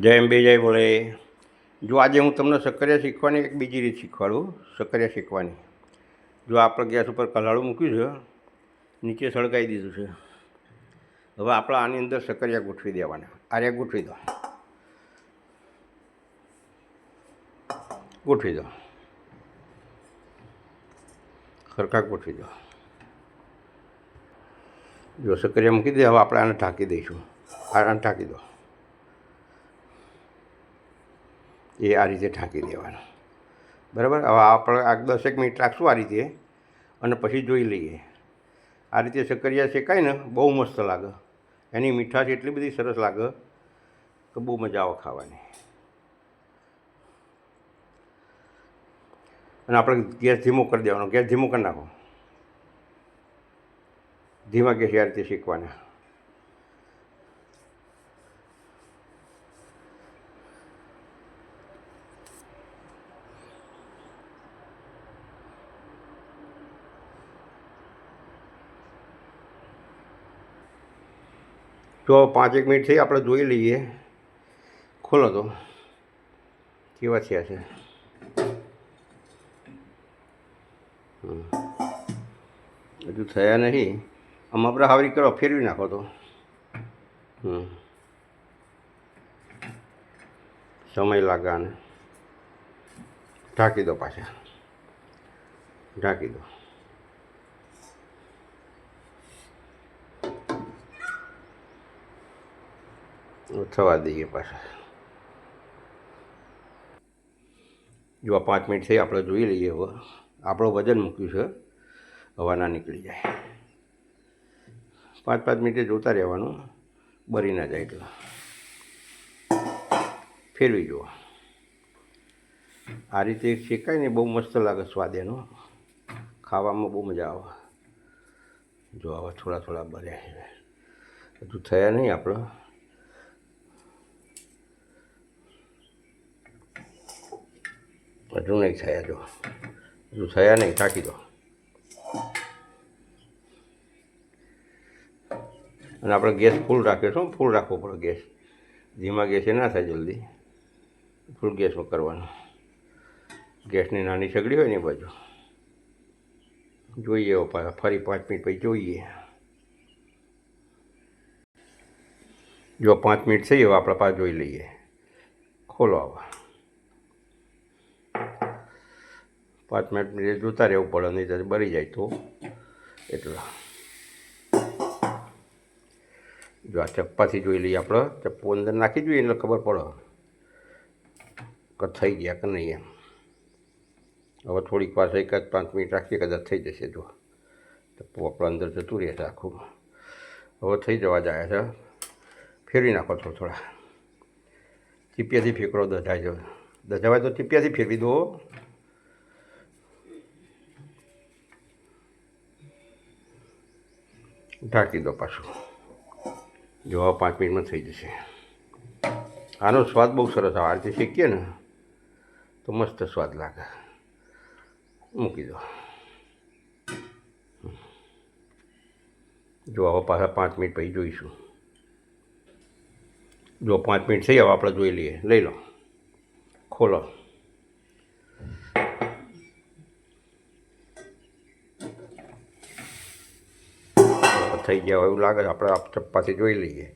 જય અંબે જય બોલે. જો આજે હું તમને સક્કરિયા શીખવાની એક બીજી રીત શીખવાડું, સક્કરિયા શીખવાની. જો આપણે ગેસ ઉપર કલાળું મૂક્યું છે, નીચે સળગાવી દીધું છે. હવે આપણે આની અંદર સક્કરિયા ગોઠવી દેવાના. આર્યા ગોઠવી દો. ગોઠવી દો. સરખા ગોઠવી દો. જો સક્કરિયા મૂકી દે, હવે આપણે આને ઢાંકી દઈશું. આને ઢાંકી દો. એ આ રીતે ઢાંકી દેવાનું. બરાબર? હવે આપણે આ દસેક મિનિટ રાખશું આ રીતે અને પછી જોઈ લઈએ. આ રીતે શક્કરિયા શેકાય ને બહુ મસ્ત લાગે. એની મીઠાશ એટલી બધી સરસ લાગે કે બહુ મજા આવે ખાવાની. અને આપણે ગેસ ધીમો કરી દેવાનો. ગેસ ધીમો કરી નાખો. ધીમા ગેસ આ રીતે શેકવાના. તો પાંચેક મિનિટ થઈ, આપણે જોઈ લઈએ. ખોલો તો. કેવા થયા છે. હજુ થયા નહીં. આમ આપણે હાવરી કરો, ફેરવી નાખો તો. હમ. સમય લાગે આને ઢાંકી દો પાછા. ઢાંકી દો. થવા દઈએ પાછા. જો પાંચ મિનિટ થઈ આપણે જોઈ લઈએ હવે. આપણો વજન મૂક્યું છે. હવા ના નીકળી જાય. પાંચ પાંચ મિનિટે જોતા રહેવાનું. બરી ના જાય એટલું. ફેરવી જુઓ. આ રીતે શેકાય ને બહુ મસ્ત લાગે સ્વાદ એનો. ખાવામાં બહુ મજા આવે. જો આવા થોડા થોડા બર્યા હજુ થયા નહીં આપણે. હજુ નહીં થયા જો. હજુ થયા નહીં ટાંકી દો. અને આપણે ગેસ ફૂલ રાખ્યો છો ફૂલ રાખવો પડે ગેસ. ધીમા ગેસે ના થાય જલ્દી. ફૂલ ગેસમાં કરવાનું ગેસની નાની સગડી હોય ને એ બાજુ. જોઈએ ફરી પાંચ મિનિટ પછી જોઈએ. જો પાંચ મિનિટ થઈ હવે આપણે પાછા જોઈ લઈએ. ખોલો આવા. પાંચ મિનિટ જોતા રહેવું પડે, નહીં ત્યારે બળી જાય તો. એટલા. જો આ ચપ્પાથી જોઈ લઈએ આપણે, ચપ્પો અંદર નાખી જોઈએ એટલે ખબર પડે કે થઈ ગયા કે નહીં એમ. હવે થોડીક વાર એકાદ પાંચ મિનિટ રાખીએ, કદાચ થઈ જશે જો. ચપ્પો આપણે અંદર જતું રહેશે આખું. હવે થઈ જવા જાય છે. ફેરવી નાખો થોડા થોડા. ચીપિયાથી ફેંકડો દજાય દજાવાય તો ચીપિયાથી ફેરવી દો. ઢાંકી દો પાછું. જોવા પાંચ મિનિટમાં થઈ જશે. આનો સ્વાદ બહુ સરસ આવે. આ રીતે શેકીએ ને, તો મસ્ત સ્વાદ લાગે. મૂકી દો. જો હવે પાછા પાંચ મિનિટ પછી જોઈશું. જો પાંચ મિનિટ થઈ, હવે આપણે જોઈ લઈએ. લઈ લો. ખોલો. થઈ ગયા હોય એવું લાગે આપણે આ ચપ્પાથી જોઈ લઈએ.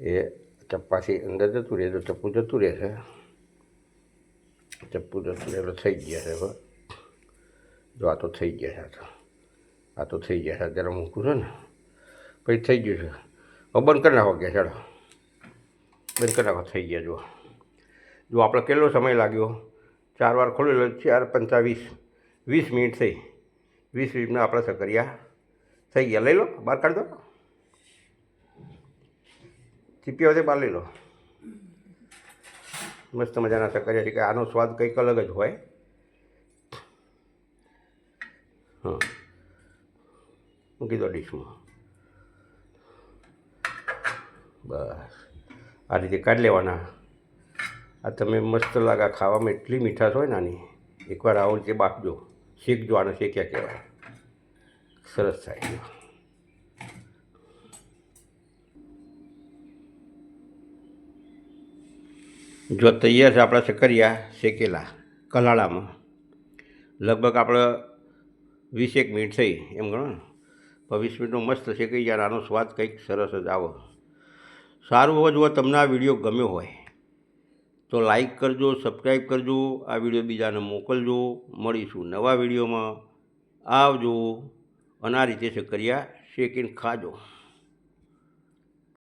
એ ચપ્પાથી અંદર જતું રહે તો ચપ્પુ જતું રહેશે ચપ્પુ જતું રહે એટલે થઈ ગયા છે જો આ તો થઈ ગયા છે, આ તો. આ તો થઈ ગયા છે. અત્યારે મૂકું છે ને. પછી થઈ ગયું છે? હવે બંધ કરી નાખો ગયા ચાલો બંધ કરી નાખો, થઈ ગયા જો જો આપણે કેટલો સમય લાગ્યો? ચાર વાર ખોલી લો, ચાર પંચાવીસ વીસ. મિનિટ થઈ. વીસ મિનિટમાં આપણે સકરિયા થઈ ગયા. લઈ લો, બહાર કાઢી દો. ચીપિયાથી બહાર લઈ લો. મસ્ત મજાના સકરિયા છે કે આનો સ્વાદ કંઈક અલગ જ હોય. હા. મૂકી દો ડીશમાં. બસ. આ રીતે કાઢી લેવાના. આ તમે મસ્ત લાગા ખાવામાં એટલી મીઠાશ હોય નાની. એકવાર આવો રીતે બાફજો. શેકજો, આને શેક્યા કહેવાય. સરસ થાય જો તૈયાર છે આપણા શક્કરિયા શેકેલા કલાળામાં. લગભગ આપણે વીસેક મિનિટ થઈ એમ ગણો ને. વીસ મિનિટનું મસ્ત શેકાઈ જાય આનો સ્વાદ કંઈક સરસ જ આવો. સારું હોય જો તમને આ વીડિયો ગમ્યો હોય, તો લાઈક કરજો, સબસ્ક્રાઈબ કરજો, આ વીડિયો બીજાને મોકલજો. મળીશું નવા વિડીયોમાં. આવજો. અને આ રીતે શક્કરિયા શેકીને ખાજો.